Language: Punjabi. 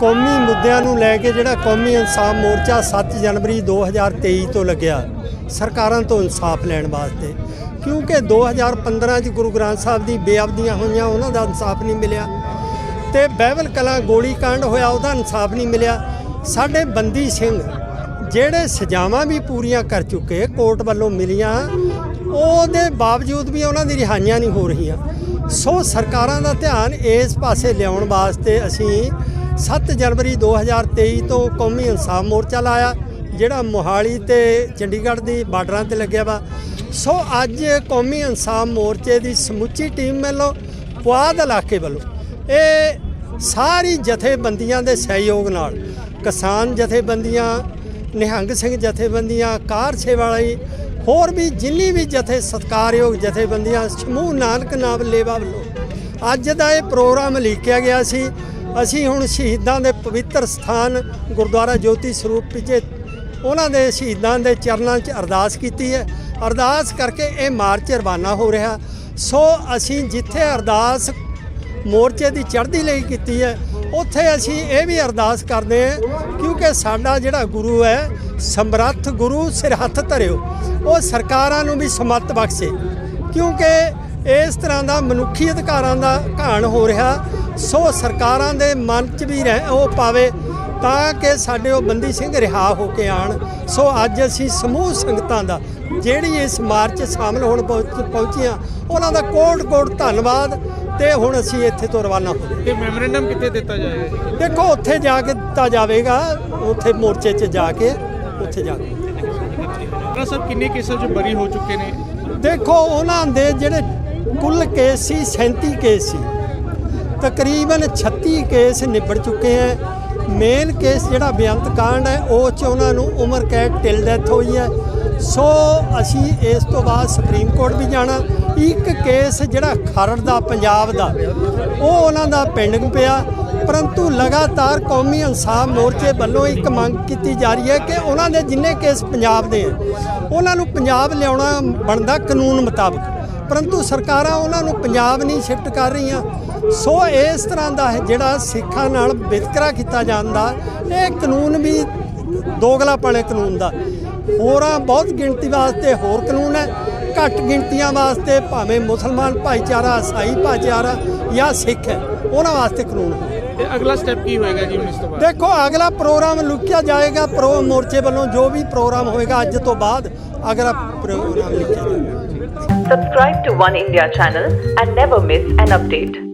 ਕੌਮੀ ਮੁੱਦਿਆਂ ਨੂੰ ਲੈ ਕੇ ਜਿਹੜਾ ਕੌਮੀ ਇਨਸਾਫ ਮੋਰਚਾ 7 ਜਨਵਰੀ 2023 ਤੋਂ ਲੱਗਿਆ, ਸਰਕਾਰਾਂ ਤੋਂ ਇਨਸਾਫ ਲੈਣ ਵਾਸਤੇ। ਕਿਉਂਕਿ 2015 ਚ ਗੁਰੂ ਗ੍ਰੰਥ ਸਾਹਿਬ ਦੀ ਬੇਅਬਦੀਆਂ ਹੋਈਆਂ, ਉਹਨਾਂ ਦਾ ਇਨਸਾਫ ਨਹੀਂ ਮਿਲਿਆ। ਤੇ ਬਹਿਬਲ ਕਲਾਂ ਗੋਲੀ ਹੋਇਆ, ਉਹਦਾ ਇਨਸਾਫ ਨਹੀਂ ਮਿਲਿਆ। ਸਾਡੇ ਬੰਦੀ ਸਿੰਘ ਜਿਹੜੇ ਸਜ਼ਾਵਾਂ ਵੀ ਪੂਰੀਆਂ ਕਰ ਚੁੱਕੇ, ਕੋਰਟ ਵੱਲੋਂ ਮਿਲੀਆਂ, ਉਹਦੇ ਬਾਵਜੂਦ ਵੀ ਉਹਨਾਂ ਦੀ ਰਿਹਾਈਆਂ ਨਹੀਂ ਹੋ ਰਹੀਆਂ। ਸੋ ਸਰਕਾਰਾਂ ਦਾ ਧਿਆਨ ਇਸ ਪਾਸੇ ਲਿਆਉਣ ਵਾਸਤੇ ਅਸੀਂ 7 ਜਨਵਰੀ 2023 ਤੋਂ ਕੌਮੀ ਇਨਸਾਫ ਮੋਰਚਾ ਲਾਇਆ, ਜਿਹੜਾ ਮੋਹਾਲੀ ਤੇ ਚੰਡੀਗੜ੍ਹ ਦੀ ਬਾਰਡਰਾਂ ਤੇ ਲੱਗਿਆ ਵਾ। ਸੋ ਅੱਜ ਕੌਮੀ ਇਨਸਾਫ ਮੋਰਚੇ ਦੀ ਸਮੁੱਚੀ ਟੀਮ ਵੱਲੋਂ ਪੁਆਧ ਇਲਾਕੇ ਵੱਲੋਂ ਇਹ ਸਾਰੀ ਜਥੇਬੰਦੀਆਂ ਦੇ ਸਹਿਯੋਗ ਨਾਲ ਕਿਸਾਨ ਜਥੇਬੰਦੀਆਂ, ਨਿਹੰਗ ਸਿੰਘ ਜਥੇਬੰਦੀਆਂ, ਕਾਰ ਸੇਵਾ ਵਾਲੀ, ਹੋਰ ਵੀ ਜਿੰਨੀ ਵੀ ਜਥੇ ਸਤਕਾਰਯੋਗ ਜਥੇਬੰਦੀਆਂ, ਸਮੂਹ ਨਾਨਕ ਨਾਮ ਲੇਵਾ ਵੱਲੋਂ ਅੱਜ ਦਾ ਇਹ ਪ੍ਰੋਗਰਾਮ ਲਿਖਿਆ ਗਿਆ ਸੀ। ਅਸੀਂ ਹੁਣ ਸ਼ਹੀਦਾਂ ਦੇ ਪਵਿੱਤਰ ਸਥਾਨ ਗੁਰਦੁਆਰਾ ਜੋਤੀ ਸਰੂਪ ਪਿਛੇ ਉਹਨਾਂ ਦੇ ਸ਼ਹੀਦਾਂ ਦੇ ਚਰਨਾਂ 'ਚ ਅਰਦਾਸ ਕੀਤੀ ਹੈ। ਅਰਦਾਸ ਕਰਕੇ ਇਹ ਮਾਰਚ ਰਵਾਨਾ ਹੋ ਰਿਹਾ। ਸੋ ਅਸੀਂ ਜਿੱਥੇ ਅਰਦਾਸ ਮੋਰਚੇ ਦੀ ਚੜ੍ਹਦੀ ਲਈ ਕੀਤੀ ਹੈ, ਉੱਥੇ ਅਸੀਂ ਇਹ ਵੀ ਅਰਦਾਸ ਕਰਦੇ ਹਾਂ ਕਿਉਂਕਿ ਸਾਡਾ ਜਿਹੜਾ ਗੁਰੂ ਹੈ, ਸਮਰੱਥ ਗੁਰੂ ਸਿਰ ਹੱਥ ਧਰਿਓ, ਉਹ ਸਰਕਾਰਾਂ ਨੂੰ ਵੀ ਸਮੱਤ ਬਖਸ਼ੇ। ਕਿਉਂਕਿ ਇਸ ਤਰ੍ਹਾਂ ਦਾ ਮਨੁੱਖੀ ਅਧਿਕਾਰਾਂ ਦਾ ਘਾਣ ਹੋ ਰਿਹਾ। ਸੋ ਸਰਕਾਰਾਂ ਦੇ ਮਨ 'ਚ ਵੀ ਰਹਿ ਉਹ ਪਾਵੇ ਤਾਂ ਕਿ ਸਾਡੇ ਉਹ ਬੰਦੀ ਸਿੰਘ ਰਿਹਾ ਹੋ ਕੇ ਆਣ। ਸੋ ਅੱਜ ਅਸੀਂ ਸਮੂਹ ਸੰਗਤਾਂ ਦਾ ਜਿਹੜੀ ਇਸ ਮਾਰਚ ਸ਼ਾਮਲ ਹੋਣ ਪਹੁੰਚ- ਪਹੁੰਚੀਆਂ ਉਹਨਾਂ ਦਾ ਕੋਟ ਕੋਟ ਧੰਨਵਾਦ ਤੇ ਹੁਣ ਅਸੀਂ ਇੱਥੇ ਤੋਂ ਰਵਾਨਾ ਹੋ ਗਏ। ਤੇ ਮੈਮੋਰੈਂਡਮ ਕਿੱਥੇ ਦਿੱਤਾ ਜਾਏਗਾ ਦੇਖੋ ਉੱਥੇ ਜਾ ਕੇ ਦਿੱਤਾ ਜਾਵੇਗਾ ਉੱਥੇ ਮੋਰਚੇ 'ਚ ਜਾ ਕੇ ਉੱਥੇ ਜਾ ਕੇ। ਸਾਹਿਬ ਕਿੰਨੇ ਕੇਸਾਂ 'ਚ ਬਰੀ ਹੋ ਚੁੱਕੇ ਨੇ? ਦੇਖੋ ਉਹਨਾਂ ਦੇ ਜਿਹੜੇ ਕੁੱਲ ਕੇਸ ਸੀ 37 ਕੇਸ ਸੀ। ਤਕਰੀਬਨ 36 ਕੇਸ ਨਿਬੜ ਚੁੱਕੇ ਹੈ। ਮੇਨ ਕੇਸ ਜਿਹੜਾ ਬੇਅੰਤ ਕਾਂਡ ਹੈ, ਉਹ ਚ ਉਹਨਾਂ ਨੂੰ ਉਮਰ ਕੈਦ ਟਿਲ ਡੈਥ ਹੋਈ ਹੈ। ਸੋ ਅਸੀਂ ਇਸ ਤੋਂ ਬਾਅਦ ਸੁਪਰੀਮ ਕੋਰਟ ਵੀ ਜਾਣਾ। ਇੱਕ ਕੇਸ ਜਿਹੜਾ ਖਰੜ ਦਾ, ਪੰਜਾਬ ਦਾ, ਉਹ ਉਹਨਾਂ ਦਾ ਪੈਂਡਿੰਗ ਪਿਆ। ਪਰੰਤੂ ਲਗਾਤਾਰ ਕੌਮੀ ਇਨਸਾਫ ਮੋਰਚੇ ਵੱਲੋਂ ਇੱਕ ਮੰਗ ਕੀਤੀ ਜਾ ਰਹੀ ਹੈ ਕਿ ਉਹਨਾਂ ਦੇ ਜਿੰਨੇ ਕੇਸ ਪੰਜਾਬ ਦੇ ਹੈ, ਉਹਨਾਂ ਨੂੰ ਪੰਜਾਬ ਲਿਆਉਣਾ ਬਣਦਾ ਕਾਨੂੰਨ ਮੁਤਾਬਕ। ਪਰੰਤੂ ਸਰਕਾਰਾਂ ਉਹਨਾਂ ਨੂੰ ਪੰਜਾਬ ਨਹੀਂ ਸ਼ਿਫਟ ਕਰ ਰਹੀਆਂ। ਸੋ ਇਸ ਤਰ੍ਹਾਂ ਦਾ ਹੈ ਜਿਹੜਾ ਸਿੱਖਾਂ ਨਾਲ ਵਿਤਕਰਾ ਕੀਤਾ ਜਾਂਦਾ ਇਹ ਕਾਨੂੰਨ ਵੀ ਦੋਗਲਾਪਣੇ ਕਾਨੂੰਨ ਦਾ। ਹੋਰਾਂ ਬਹੁਤ ਗਿਣਤੀ ਵਾਸਤੇ ਹੋਰ ਕਾਨੂੰਨ ਹੈ ਘੱਟ ਗਿਣਤੀਆਂ ਵਾਸਤੇ ਭਾਵੇਂ ਮੁਸਲਮਾਨ ਭਾਈਚਾਰਾ ਈਸਾਈ ਭਾਈਚਾਰਾ ਜਾਂ ਸਿੱਖ ਹੈ ਉਹਨਾਂ ਵਾਸਤੇ ਕਾਨੂੰਨ ਹੈ। ਤੇ ਅਗਲਾ ਸਟੈਪ ਕੀ ਹੋਏਗਾ ਜੀ ਇਸ ਤੋਂ ਬਾਅਦ? ਦੇਖੋ ਅਗਲਾ ਪ੍ਰੋਗਰਾਮ ਲੁਕਿਆ ਜਾਏਗਾ ਪ੍ਰੋ ਮੋਰਚੇ ਵੱਲੋਂ ਜੋ ਵੀ ਪ੍ਰੋਗਰਾਮ ਹੋਏਗਾ ਅੱਜ ਤੋਂ ਬਾਅਦ ਅਗਲਾ ਪ੍ਰੋਗਰਾਮ ਲਿਖਿਆ ਜਾਏਗਾ। Subscribe to One India channel and never miss an update.